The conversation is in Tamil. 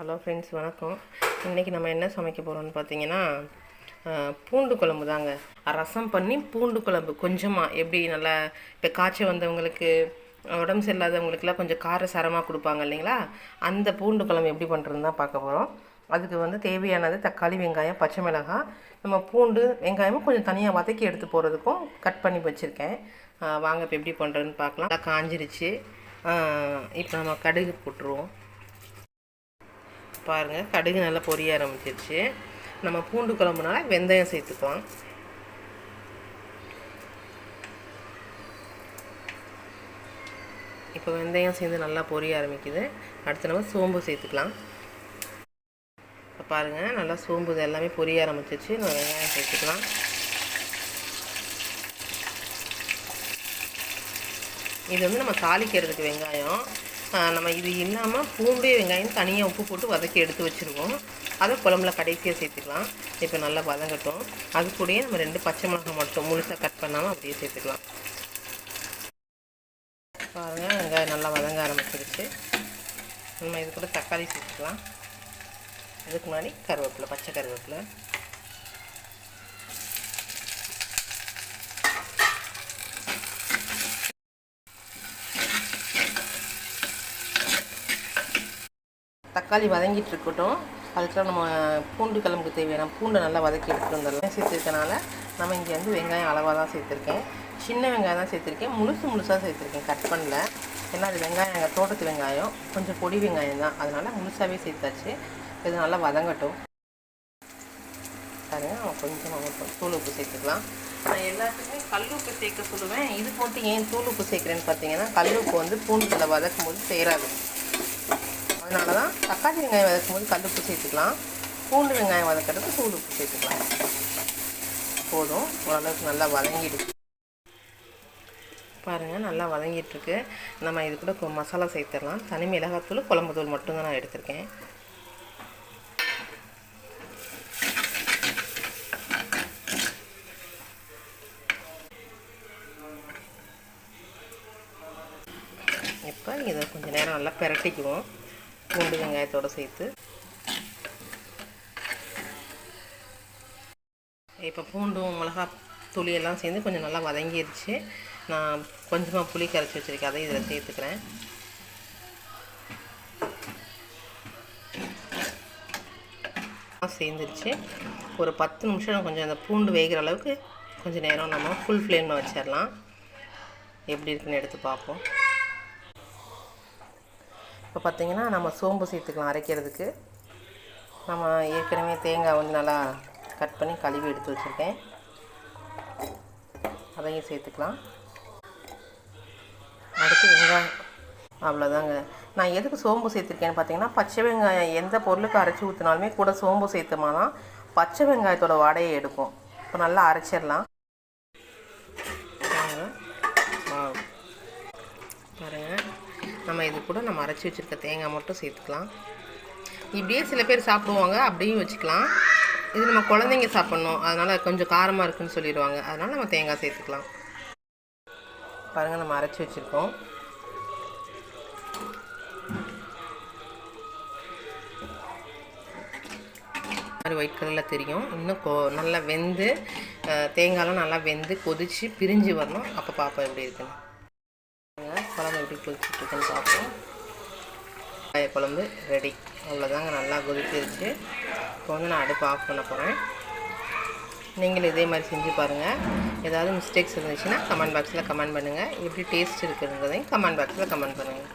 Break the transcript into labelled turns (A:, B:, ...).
A: ஹலோ ஃப்ரெண்ட்ஸ் வணக்கம். இன்றைக்கி நம்ம என்ன சமைக்க போகிறோம்னு பார்த்தீங்கன்னா பூண்டு குழம்பு தாங்க. ரசம் பண்ணி பூண்டு குழம்பு. கொஞ்சமாக எப்படி நல்லா இப்போ காய்ச்சல் வந்தவங்களுக்கு உடம்பு சரியில்லாதவங்களுக்குலாம் கொஞ்சம் கார சரமாக கொடுப்பாங்க இல்லைங்களா? அந்த பூண்டு குழம்பு எப்படி பண்ணுறதுன்னு தான் பார்க்க போகிறோம் அதுக்கு வந்து தேவையானது தக்காளி வெங்காயம் பச்சை மிளகாய். நம்ம பூண்டு வெங்காயமும் கொஞ்சம் தனியாக வதக்கி எடுத்து போகிறதுக்கும் கட் பண்ணி வச்சுருக்கேன். வாங்க இப்போ எப்படி பண்ணுறதுன்னு பார்க்கலாம். நல்லா காஞ்சிருச்சு. இப்போ நம்ம கடுகு போட்டுருவோம். பாருங்கள் கடுகு நல்லா பொரிய ஆரம்பிச்சிருச்சு. நம்ம பூண்டு குழம்புனால வெந்தயம் சேர்த்துக்கலாம். இப்போ வெந்தயம் சேர்ந்து நல்லா பொரிய ஆரம்பிக்குது. அடுத்து நம்ம சோம்பு சேர்த்துக்கலாம். இப்போ பாருங்கள் நல்லா சோம்பு இது எல்லாமே பொரிய ஆரம்பிச்சிருச்சு. நம்ம வெங்காயம் சேர்த்துக்கலாம். இது வந்து நம்ம தாளிக்கிறதுக்கு வெங்காயம். நம்ம இது இல்லாமல் பூண்டு வெங்காயம் தனியாக உப்பு போட்டு வதக்கி எடுத்து வச்சுருவோம். அதை குழம்புல கடைசியாக சேர்த்துக்கலாம். இப்போ நல்லா வதங்கட்டும். அது கூடயே நம்ம ரெண்டு பச்சை மிளகாய் மட்டும் முழுசாக கட் பண்ணாமல் அப்படியே சேர்த்துக்கலாம். பாருங்கள் வெங்காயம் நல்லா வதங்க ஆரம்பிச்சிருச்சு. நம்ம இது கூட தக்காளி சேர்த்துக்கலாம். அதுக்கு முன்னாடி கருவேப்பிலை பச்சை கருவேப்பிலை. தக்காளி வதங்கிட்டு இருக்கட்டும். அதுக்கெல்லாம் நம்ம பூண்டு கிழம்புக்கு தேவையான பூண்டை நல்லா வதக்கி எடுத்துகிட்டு வந்துடலாம். சேர்த்துருக்கனால நம்ம இங்கே வந்து வெங்காயம் அளவாக தான் சேர்த்துருக்கேன். சின்ன வெங்காயம் தான் சேர்த்துருக்கேன். முழுசு முழுசாக சேர்த்துருக்கேன் கட் பண்ணல. ஏன்னா அது வெங்காயம் எங்கள் தோட்டத்து வெங்காயம். கொஞ்சம் பொடி வெங்காயம் தான். அதனால் முழுசாகவே சேர்த்தாச்சு. இது நல்லா வதங்கட்டும். பாருங்க நம்ம கொஞ்சமாக மட்டும் தூள் உப்பு சேர்த்துக்கலாம். நான் எல்லாத்துக்குமே கல் உப்பு சேர்க்க சொல்லுவேன். இது போட்டு ஏன் தூள் உப்பு சேர்க்குறேன்னு பார்த்தீங்கன்னா கல் உப்பு வந்து பூண்டுல வதக்கும் போது சேராது. அதனால தான் தக்காளி வெங்காயம் வதக்கும் போது கல் உப்பு சேர்த்துக்கலாம். பூண்டு வெங்காயம் வதக்கிறதுக்கு தூள் உப்பு சேர்த்துக்கலாம். போதும். ஓரளவுக்கு நல்லா வதங்கிடுச்சு. பாருங்கள் நல்லா வதங்கிட்டுருக்கு. நம்ம இது கூட மசாலா சேர்த்துடலாம். தனி மிளகாத்தூள் குழம்பு தூள் மட்டும்தான் நான் எடுத்திருக்கேன். இப்போ இதை கொஞ்சம் நேரம் நல்லா பிரட்டிக்குவோம். பூண்டு வெங்காயத்தோடு சேர்த்து. இப்போ பூண்டும் மிளகா துளியெல்லாம் எல்லாம் சேர்ந்து கொஞ்சம் நல்லா வதங்கிடுச்சு நான் கொஞ்சமாக புளி கரைச்சி வச்சுருக்கேன். அதை இதில் சேர்த்துக்கிறேன். சேர்ந்துருச்சு. ஒரு பத்து நிமிஷம் கொஞ்சம் அந்த பூண்டு வேகிற அளவுக்கு கொஞ்சம் நேரம் நம்ம ஃபுல் ஃப்ளேமில் வச்சிடலாம் எப்படி இருக்குன்னு எடுத்து பார்ப்போம். இப்போ பார்த்தீங்கன்னா நம்ம சோம்பு சேர்த்துக்கலாம் அரைக்கிறதுக்கு. நம்ம ஏற்கனவே தேங்காய் வந்து நல்லா கட் பண்ணி கழுவி எடுத்து வச்சுருக்கேன். அதையும் சேர்த்துக்கலாம். அடுத்து வெங்காயம். அவ்வளோதாங்க. நான் எதுக்கு சோம்பு சேர்த்துருக்கேன்னு பார்த்தீங்கன்னா பச்சை வெங்காயம் எந்த பொருளுக்கு அரைச்சி ஊற்றினாலுமே கூட சோம்பு சேர்த்தோமா தான் பச்சை வெங்காயத்தோட வடையை எடுக்கும் இப்போ நல்லா அரைச்சிடலாம். பாருங்க. நம்ம இது கூட நம்ம அரைச்சி வச்சுருக்க தேங்காய் மட்டும் சேர்த்துக்கலாம். இப்படியே சில பேர் சாப்பிடுவாங்க அப்படியும் வச்சுக்கலாம். இது நம்ம குழந்தைங்க சாப்பிட்ணும். அதனால் கொஞ்சம் காரமாக இருக்குன்னு சொல்லிடுவாங்க. அதனால் நம்ம தேங்காய் சேர்த்துக்கலாம். பாருங்கள் நம்ம அரைச்சி வச்சுருக்கோம். மாதிரி ஒயிட் கலரில் தெரியும். இன்னும் கொ நல்லா வெந்து தேங்காயெலாம் நல்லா வெந்து கொதித்து பிரிஞ்சு வரணும். அப்போ பார்ப்போம் எப்படி இருக்குன்னு. குழம்பு எப்படி குளிச்சுட்டுருக்குன்னு பார்ப்போம். வெங்காய குழம்பு ரெடி அவ்வளோதாங்க நல்லா கொதிச்சிருச்சு. இப்போ வந்து நான் அடுப்பு ஆஃப் பண்ண போகிறேன் நீங்களும் இதே மாதிரி செஞ்சு பாருங்கள் ஏதாவது மிஸ்டேக்ஸ் இருந்துச்சுன்னா கமெண்ட் பாக்ஸில் கமெண்ட் பண்ணுங்கள் எப்படி டேஸ்ட் இருக்குன்றதையும் கமெண்ட் பாக்ஸில் கமெண்ட் பண்ணுங்கள்